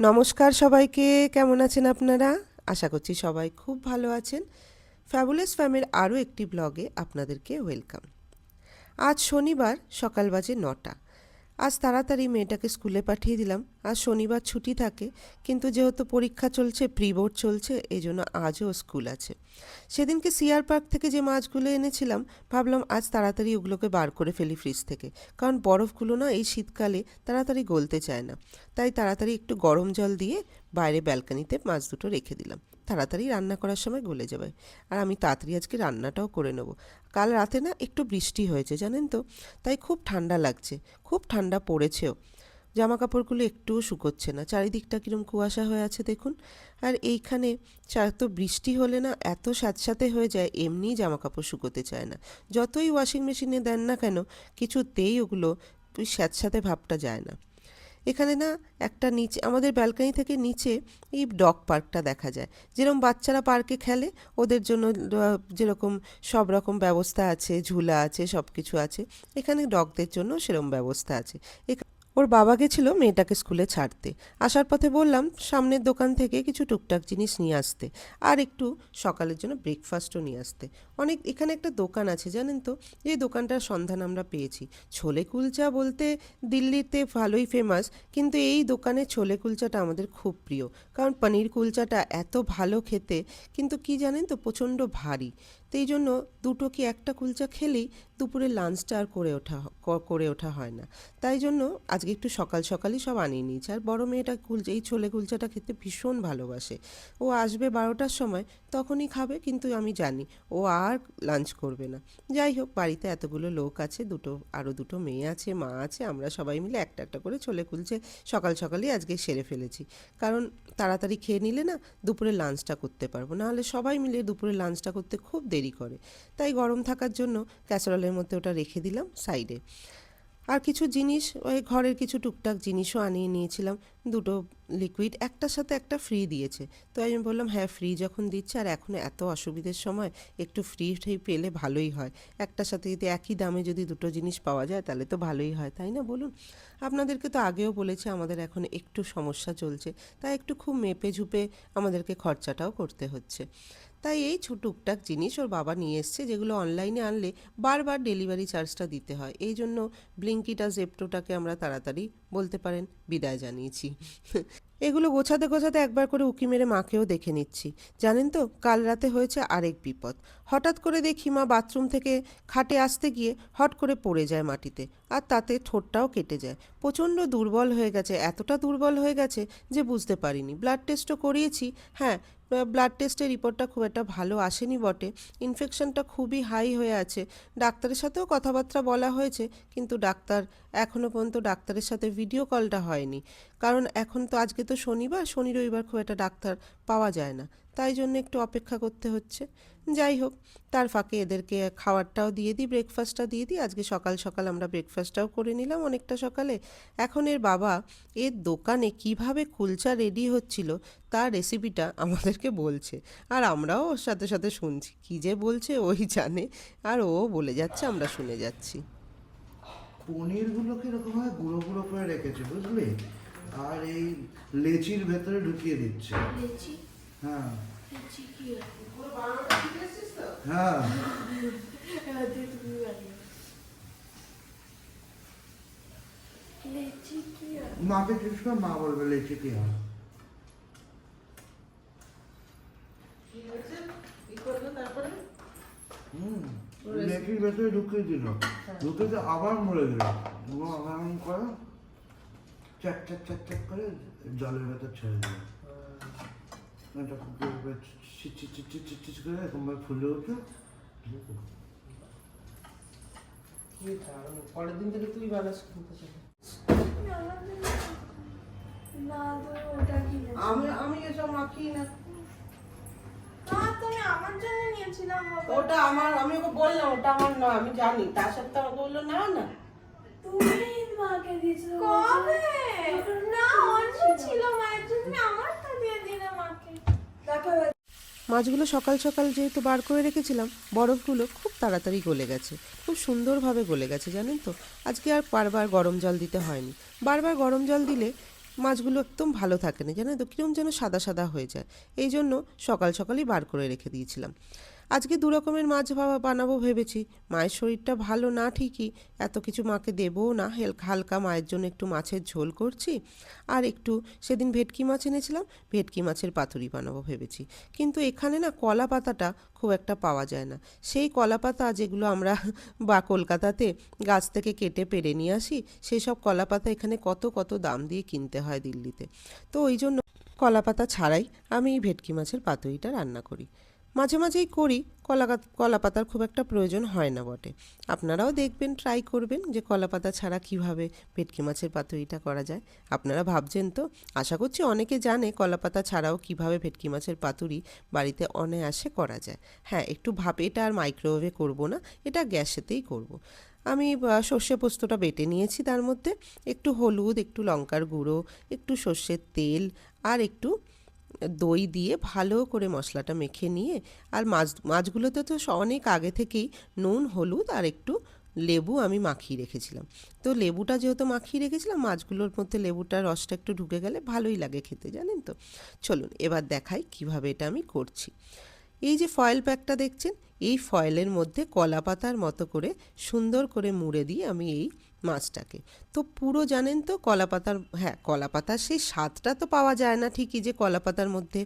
নমস্কার সবাইকে, কেমন আছেন আপনারা? আশা করছি সবাই খুব ভালো আছেন। ফ্যাবুলাস ফ্যামের আরও একটি ব্লগে আপনাদেরকে ওয়েলকাম আজ শনিবার, সকাল বাজে নটা। আজ তাড়াতাড়ি মেয়েটাকে স্কুলে পাঠিয়ে দিলাম। আজ শনিবার ছুটি থাকে, কিন্তু যেহেতু পরীক্ষা চলছে প্রি বোর্ড চলছে এই জন্য আজও স্কুল আছে। সেদিনকে সিআর পার্ক থেকে যে মাছগুলো এনেছিলাম, ভাবলাম আজ তাড়াতাড়ি ওগুলোকে বার করে ফেলি ফ্রিজ থেকে। কারণ বরফগুলো না এই শীতকালে তাড়াতাড়ি গলতে চায় না। তাই তাড়াতাড়ি একটু গরম জল দিয়ে বাইরে ব্যালকানিতে মাছ দুটো রেখে দিলাম। তাড়াতাড়ি রান্না করার সময় গলে যাবে। আর আমি তাড়াতাড়ি আজকে রান্নাটাও করে নেব। কাল রাতে না একটু বৃষ্টি হয়েছে, জানেন তো? তাই খুব ঠান্ডা লাগছে, খুব ঠান্ডা পড়েছেও। জামা কাপড়গুলো একটুও শুকোচ্ছে না। চারিদিকটা কীরকম কুয়াশা হয়ে আছে দেখুন। আর এইখানে তো বৃষ্টি হলে না এত স্যাঁতস্যাঁতে হয়ে যায়, এমনিই জামা কাপড় শুকোতে চায় না। যতই ওয়াশিং মেশিনে দেন না কেন, কিছুতেই ওগুলো স্যাঁতস্যাঁতে ভাবটা যায় না। এখানে না একটা নিচে, আমাদের ব্যালকানি থেকে নিচে এই ডগ পার্কটা দেখা যায়। যেরকম বাচ্চারা পার্কে খেলে, ওদের জন্য যেরকম সব রকম ব্যবস্থা আছে, ঝুলা আছে সব কিছু আছে। এখানে ডগদের জন্য সেরকম ব্যবস্থা আছে। ওর বাবা গেছিল মেয়েটাকে স্কুলে ছাড়তে। আসার পথে বললাম, সামনের দোকান থেকে কিছু টুকটাক জিনিস নিয়ে আসতে আর একটু সকালের জন্য ব্রেকফাস্টও নিয়ে আসতে। অনেক, এখানে একটা দোকান আছে, জানেন তো? এই দোকানটার সন্ধান আমরা পেয়েছি। ছোলে কুলচা বলতে দিল্লিতে ভালোই ফেমাস কিন্তু এই দোকানে ছোলে কুলচাটা আমাদের খুব প্রিয়। কারণ পনির কুলচাটা এত ভালো খেতে, কিন্তু কি জানেন তো, প্রচণ্ড ভারী। তো এই জন্য দুটো কি একটা কুলচা খেলেই দুপুরে লাঞ্চটা আর করে ওঠা করে ওঠা হয় না। তাই জন্য আজকে একটু সকাল সকালই সব আনিয়ে নিয়েছে। আর বড় মেয়েটা কুলচা, এই ছোলে কুলচাটা খেতে ভীষণ ভালোবাসে। ও আসবে বারোটার সময়, তখনই খাবে কিন্তু আমি জানি ও আর লাঞ্চ করবে না। যাই হোক, বাড়িতে এতগুলো লোক আছে, দুটো আরও দুটো মেয়ে আছে, মা আছে, আমরা সবাই মিলে একটা একটা করে ছোলে কুলচে সকাল সকালই আজকে সেরে ফেলেছি। কারণ তাড়াতাড়ি খেয়ে নিলে না দুপুরে লাঞ্চটা করতে পারব। নাহলে সবাই মিলে দুপুরে লাঞ্চটা করতে খুব দেরি করে। তাই গরম থাকার জন্য ক্যাসারোলের মধ্যে ওটা রেখে দিলাম সাইডে। আর কিছু জিনিস, ওই ঘরের কিছু টুকটাক জিনিসও আনিয়ে নিয়েছিলাম। দুটো লিকুইড একটার সাথে একটা ফ্রি দিয়েছে। তো আমি বললাম হ্যাঁ ফ্রি যখন দিচ্ছে, আর এখন এত অসুবিধের সময় একটু ফ্রি ফ্রি পেলে ভালোই হয়। একটার সাথে যদি একই দামে যদি দুটো জিনিস পাওয়া যায়, তাহলে তো ভালোই হয়, তাই না? বলুন। আপনাদেরকে তো আগেও বলেছে, আমাদের এখন একটু সমস্যা চলছে। তাই একটু খুব মেপে ঝুপে আমাদেরকে খরচাটাও করতে হচ্ছে। তাই এই টুকটাক জিনিস ওর বাবা নিয়ে এসছে, যেগুলো অনলাইনে আনলে বারবার ডেলিভারি চার্জটা দিতে হয়। এই জন্য ব্লিঙ্কিটা জেপটোটাকে আমরা তাড়াতাড়ি বলতে পারেন বিদায় জানিয়েছি। এগুলো গোছাতে গোছাতে একবার করে উকি মেরে মাকেও দেখে নিচ্ছি। জানেন তো, কাল রাতে হয়েছে আরেক বিপদ। হঠাৎ করে দেখি মা বাথরুম থেকে খাটে আসতে গিয়ে হট করে পড়ে যায় মাটিতে, আর তাতে ঠোঁটটাও কেটে যায়। প্রচণ্ড দুর্বল হয়ে গেছে, এতটা দুর্বল হয়ে গেছে যে বুঝতে পারিনি। ব্লাড টেস্টও করিয়েছি হ্যাঁ ব্লাড টেস্টের রিপোর্টটা খুব একটা ভালো আসেনি বটে। ইনফেকশনটা খুবই হাই হয়ে আছে। ডাক্তারের সাথেও কথাবার্তা বলা হয়েছে, কিন্তু ডাক্তার এখনও পর্যন্ত ডাক্তারের সাথে ভিডিও কলটা হয়নি। কারণ এখন তো আজকে তো শনিবার, শনি রবিবার খুব একটা ডাক্তার পাওয়া যায় না। তাই জন্য একটু অপেক্ষা করতে হচ্ছে। যাই হোক, তার ফাঁকে এদেরকে খাবারটাও দিয়ে দিই ব্রেকফাস্টটা দিয়ে দিই। আজকে সকাল সকাল আমরা ব্রেকফাস্টটাও করে নিলাম অনেকটা সকালে। এখন এর বাবা এর দোকানে কীভাবে কুলচা রেডি হচ্ছিল, তার রেসিপিটা আমাদেরকে বলছে। আর আমরাও ওর সাথে সাথে শুনছি। কী যে বলছে, ওই জানে। আর ও বলে যাচ্ছে, আমরা শুনে যাচ্ছি। পনিরগুলোকে এরকমভাবে গুঁড়ো গুঁড়ো করে রেখেছে, বুঝলি? আর এই লেচির ভেতরে ঢুকিয়ে দিচ্ছে। হ্যাঁ। হ্যাঁ। মাকে জিজ্ঞেস কর মা বলবে লেচি কি হয়। লেচির ভেতরে ঢুকিয়ে দিল। ঢুকে দিয়ে আবার মরে গেল ও আবার এমন করে। চাক চাক চাক চাক করে জলের ভেতর ছেড়ে করে এরকমভাবে ফুলে উঠে পরের দিন থেকে তুই বানাস তো ওটা আমি আমি এসব মাখি না। না আমার জন্য নিয়েছিলাম ওটা। আমার আমি ওকে বললাম ওটা আমার না আমি জানি। তার সাথে আমাকে বলল না না। তুমি মাকে দিয়েছ। কবে? মাছগুলো সকাল সকাল যেহেতু বার করে রেখেছিলাম, বরফগুলো খুব তাড়াতাড়ি গলে গেছে, খুব সুন্দরভাবে গলে গেছে, জানেন তো? আজকে আর বারবার গরম জল দিতে হয়নি। বারবার গরম জল দিলে মাছগুলো একদম ভালো থাকে না, জানেন তো? কীরকম যেন সাদা সাদা হয়ে যায়। এই জন্য সকাল সকালই বার করে রেখে দিয়েছিলাম। আজকে দু রকমের মাছ বানাবো ভেবেছি। মায়ের শরীরটা ভালো না ঠিকই। এত কিছু মাকে দেবও না। হেল- হালকা মায়ের জন্য একটু মাছের ঝোল করছি। আর একটু সেদিন ভেটকি মাছ এনেছিলাম। ভেটকি মাছের পাতুরি বানাবো ভেবেছি। কিন্তু এখানে না কলা পাতাটা খুব একটা পাওয়া যায় না। সেই কলা পাতা যেগুলো আমরা বা কলকাতাতে গাছ থেকে কেটে পেরে নিয়ে আসি সেই সব কলা পাতা এখানে কত কত দাম দিয়ে কিনতে হয় দিল্লিতে। তো ওই জন্য কলা পাতা ছাড়াই আমি এই ভেটকি মাছের পাতুরিটা রান্না করি। মাঝে মাঝেই করি কলা কলা পাতার খুব একটা প্রয়োজন হয় না বটে। আপনারাও দেখবেন ট্রাই করবেন যে কলা পাতা ছাড়া কীভাবে ভেটকি মাছের পাতুরিটা করা যায়। আপনারা ভাবছেন তো? আশা করছি অনেকে জানে কলা পাতা ছাড়াও কীভাবে ভেটকি মাছের পাতুরি বাড়িতে অনায়াসে করা যায়। হ্যাঁ একটু ভাপ এটা আর মাইক্রোওয়েভে করব না, এটা গ্যাসেতেই করব। আমি সর্ষে পোস্তটা বেটে নিয়েছি তার মধ্যে। একটু হলুদ, একটু লঙ্কার গুঁড়ো, একটু সর্ষের তেল, আর একটু দই দিয়ে ভালো করে মশলাটা মেখে নিয়ে, আর মাছ, মাছগুলোতে তো অনেক আগে থেকেই নুন, হলুদ আর একটু লেবু আমি মাখিয়ে রেখেছিলাম। তো লেবুটা যেহেতু মাখিয়ে রেখেছিলাম, মাছগুলোর মধ্যে লেবুটার রসটা একটু ঢুকে গেলে ভালোই লাগে খেতে, জানেন তো। চলুন এবার দেখাই কীভাবে এটা আমি করছি। এই যে ফয়েল প্যাকটা দেখছেন, এই ফয়েলের মধ্যে কলা পাতার মতো করে সুন্দর করে মুড়ে দিয়ে আমি এই মাছটাকে। তো পুরো জানেন তো কলা পাতার হ্যাঁ কলা পাতার সেই স্বাদটা তো পাওয়া যায় না ঠিকই যে কলা পাতার মধ্যে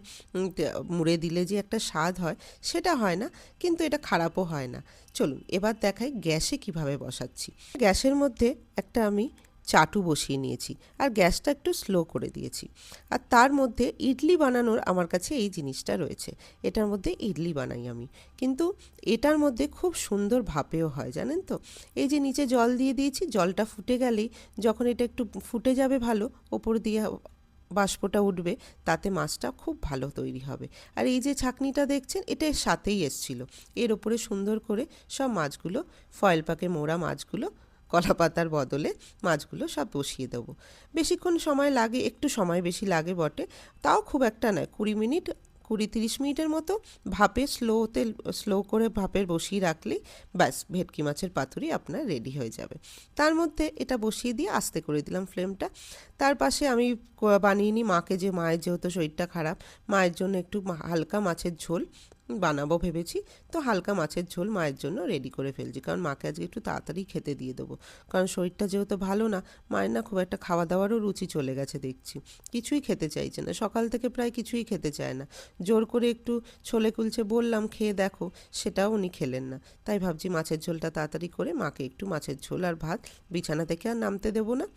মুড়ে দিলে যে একটা স্বাদ হয়, সেটা হয় না, কিন্তু এটা খারাপও হয় না। চলুন, এবার দেখাই গ্যাসে কীভাবে বসাচ্ছি। গ্যাসের মধ্যে একটা আমি চাটু বসিয়ে নিয়েছি আর গ্যাসটা একটু স্লো করে দিয়েছি। আর তার মধ্যে ইডলি বানানোর আমার কাছে এই জিনিসটা রয়েছে। এটার মধ্যে ইডলি বানাই আমি। কিন্তু এটার মধ্যে খুব সুন্দর ভাপেও হয়, জানেন তো? এই যে নিচে জল দিয়ে দিয়েছি, জলটা ফুটে গেলেই যখন এটা একটু ফুটে যাবে ভালো, ওপর দিয়ে বাষ্পটা উঠবে, তাতে মাছটা খুব ভালো তৈরি হবে। আর এই যে ছাকনিটা দেখছেন, এটা সাথেই এসছিল। এর ওপরে সুন্দর করে সব মাছগুলো ফয়েল পাকে মোড়া মাছগুলো কলা পাতার বদলে মাছগুলো সব বসিয়ে দেবো। বেশিক্ষণ সময় লাগে, একটু সময় বেশি লাগে বটে, তাও খুব একটা নয়। কুড়ি মিনিট, কুড়ি তিরিশ মিনিটের মতো ভাপে স্লোতে, স্লো করে ভাপের বসিয়ে রাখলেই ব্যাস, ভেটকি মাছের পাতুরি আপনার রেডি হয়ে যাবে। তার মধ্যে এটা বসিয়ে দিয়ে আস্তে করে দিলাম ফ্লেমটা। তার পাশে আমি বানিয়ে নিই মাকে যে মায়ের যেহেতু শরীরটা খারাপ, মায়ের জন্য একটু হালকা মাছের ঝোল। বানাবো ভেবেছি। তো হালকা মাছের ঝোল মায়ের জন্য রেডি করে ফেলছি। কারণ মাকে আজকে একটু তাড়াতাড়ি খেতে দিয়ে দেবো। কারণ শরীরটা যেহেতু ভালো না, মায়ের না খুব একটা খাওয়া দাওয়ারও রুচি চলে গেছে দেখছি। কিছুই খেতে চাইছে না। সকাল থেকে প্রায় কিছুই খেতে চায় না। জোর করে একটু ছোলে কুলছে বললাম, খেয়ে দেখো। সেটাও উনি খেলেন না। তাই ভাবছি মাছের ঝোলটা তাড়াতাড়ি করে মাকে একটু মাছের ঝোল আর ভাত বিছানা থেকে আর নামতে দেবো না।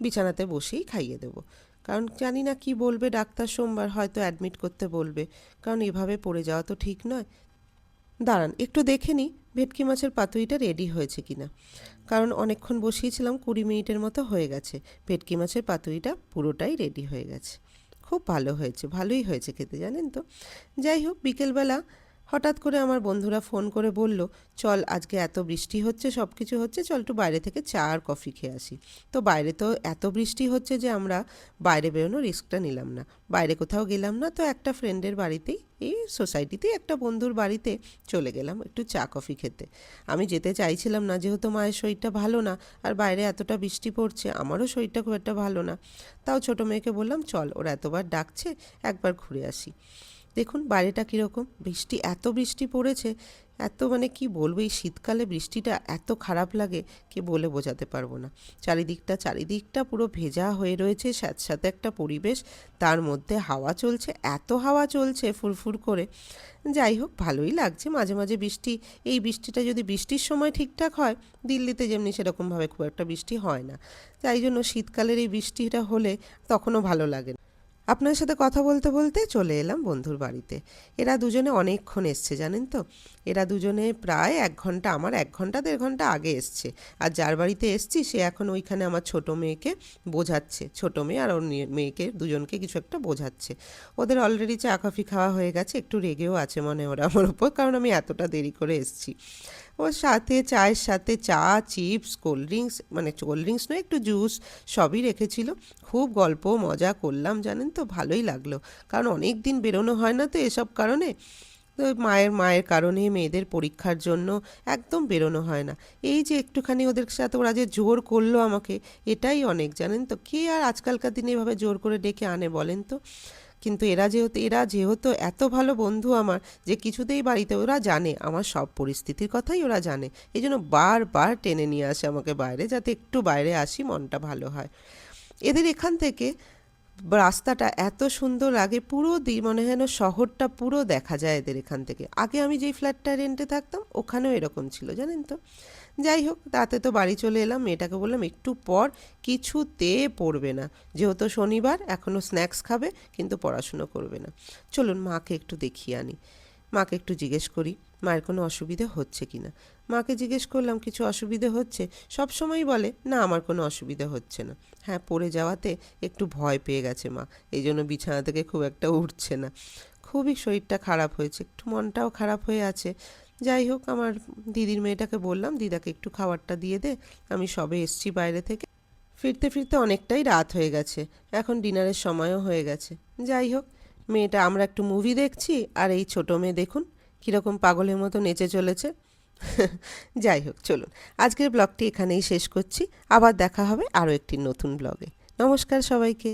বিছানাতে বসেই খাইয়ে দেবো। কারণ জানি না কি বলবে, ডাক্তার সোমবার হয়তো অ্যাডমিট করতে বলবে। কারণ এভাবে পড়ে যাওয়া তো ঠিক নয়। দাঁড়ান, একটু দেখে নিই ভেটকি মাছের পাতুরিটা রেডি হয়েছে কিনা। কারণ অনেকক্ষণ বসিয়েছিলাম, কুড়ি মিনিটের মতো হয়ে গেছে। ভেটকি মাছের পাতুরিটা পুরোটাই রেডি হয়ে গেছে। খুব ভালো হয়েছে, ভালোই হয়েছে খেতে, জানেন তো। যাই হোক, বিকেলবেলা হঠাৎ করে আমার বন্ধুরা ফোন করে বলল, চল, আজকে এত বৃষ্টি হচ্ছে সব কিছু হচ্ছে, চল একটু বাইরে থেকে চা আর কফি খেয়ে আসি। তো বাইরে তো এত বৃষ্টি হচ্ছে যে আমরা বাইরে বেরোনোর রিস্কটা নিলাম না। বাইরে কোথাও গেলাম না, তো একটা ফ্রেন্ডের বাড়িতেই, এই সোসাইটিতেই একটা বন্ধুর বাড়িতে চলে গেলাম একটু চা কফি খেতে। আমি যেতে চাইছিলাম না, যেহেতু মায়ের শরীরটা ভালো না, আর বাইরে এতটা বৃষ্টি পড়ছে, আমারও শরীরটা খুব একটা ভালো না। তাও ছোটো মেয়েকে বললাম, চল, ওরা এতবার ডাকছে, একবার ঘুরে আসি। দেখুন বাইরেটা কীরকম। বৃষ্টি, এত বৃষ্টি পড়েছে, এত মানে কি বলব, এই শীতকালে বৃষ্টিটা এত খারাপ লাগে কি বলে বোঝাতে পারব না। চারিদিকটা চারিদিকটা পুরো ভেজা হয়ে রয়েছে, সাথে একটা পরিবেশ, তার মধ্যে হাওয়া চলছে, এত হাওয়া চলছে ফুরফুর করে। যাই হোক, ভালোই লাগছে মাঝে মাঝে বৃষ্টি, এই বৃষ্টিটা যদি বৃষ্টির সময় ঠিকঠাক হয়, দিল্লিতে যেমনি সেরকমভাবে খুব একটা বৃষ্টি হয় না। তাই জন্য শীতকালের এই বৃষ্টিটা হলে তখনও ভালো লাগে না। আপনার সাথে কথা বলতে বলতে চলে এলাম বন্ধুর বাড়িতে। এরা দুজনে অনেকক্ষণ এসছে, জানেন তো? এরা দুজনে প্রায় এক ঘণ্টা, আমার এক ঘণ্টা, দেড় ঘণ্টা আগে এসছে। আর যার বাড়িতে এসছি, সে এখন ওইখানে আমার ছোট মেয়েকে বোঝাচ্ছে। ছোট মেয়ে আর ওর মেয়েকে, দুজনকে কিছু একটা বোঝাচ্ছে। ওদের অলরেডি চা, কফি খাওয়া হয়ে গেছে, একটু রেগেও আছে মনে ওরা আমার উপর, কারণ আমি এতটা দেরি করে এসছি। ওর সাথে চায়ের সাথে চা, চিপস, কোল্ড ড্রিঙ্কস মানে কোল্ড ড্রিঙ্কস নয়, একটু জুস সবই রেখেছিল। খুব গল্প, মজা করলাম, জানেন তো, ভালোই লাগল। কারণ অনেক দিন বেরোনো হয় না তো এসব কারণে। তো মায়ের মায়ের কারণে মেয়েদের পরীক্ষার জন্য একদম বেরোনো হয় না। এই যে একটুখানি ওদের সাথে ওরা যে জোর করল আমাকে, এটাই অনেক, জানেন তো। কে আর আজকালকার দিনে এভাবে জোর করে ডেকে আনে বলেন তো? কিন্তু এরা যেহেতু এরা যেহেতু এত ভালো বন্ধু আমার যে কিছুতেই বাড়িতে ওরা জানে, আমার সব পরিস্থিতির কথাই ওরা জানে। এই জন্য বারবার টেনে নিয়ে আসে আমাকে বাইরে, যাতে একটু বাইরে আসি মনটা ভালো হয়। এদের এখান থেকে রাস্তাটা এত সুন্দর লাগে, পুরো মনে হয় যেন শহরটা পুরো দেখা যায় এদের এখান থেকে। আগে আমি যেই ফ্ল্যাটটা রেন্টে থাকতাম, ওখানেও এরকম ছিল, জানেন তো? যাই হোক, তাতে তো বাড়ি চলে এলাম, মেয়েটাকে বললাম, একটু পর কিছুতে পড়বে না। যেহেতু শনিবার এখনও স্ন্যাক্স খাবে, কিন্তু পড়াশুনো করবে না। চলুন, মাকে একটু দেখিয়ে আনি। মাকে একটু জিজ্ঞেস করি মায়ের কোনো অসুবিধে হচ্ছে কি না? মাকে জিজ্ঞেস করলাম, কিছু অসুবিধে হচ্ছে? সব সময়ই বলে, না, আমার কোনো অসুবিধা হচ্ছে না। হ্যাঁ পড়ে যাওয়াতে একটু ভয় পেয়ে গেছে মা, এই জন্য বিছানা থেকে খুব একটা উঠছে না। খুবই শরীরটা খারাপ হয়েছে, একটু মনটাও খারাপ হয়ে আছে। যাই হোক, আমার দিদির মেয়েটাকে বললাম, দিদাকে একটু খাবারটা দিয়ে দে, আমি সবে এসছি বাইরে থেকে। ফিরতে ফিরতে অনেকটাই রাত হয়ে গেছে, এখন ডিনারের সময়ও হয়ে গেছে। যাই হোক, মেয়েটা, আমরা একটু মুভি দেখছি, আর এই ছোটো মেয়ে দেখুন কীরকম পাগলের মতো নেচে চলেছে। যাই হোক, চলুন। আজকের ব্লগটি এখানেই শেষ করছি। আবার দেখা হবে আরও একটি নতুন ব্লগে। নমস্কার সবাইকে।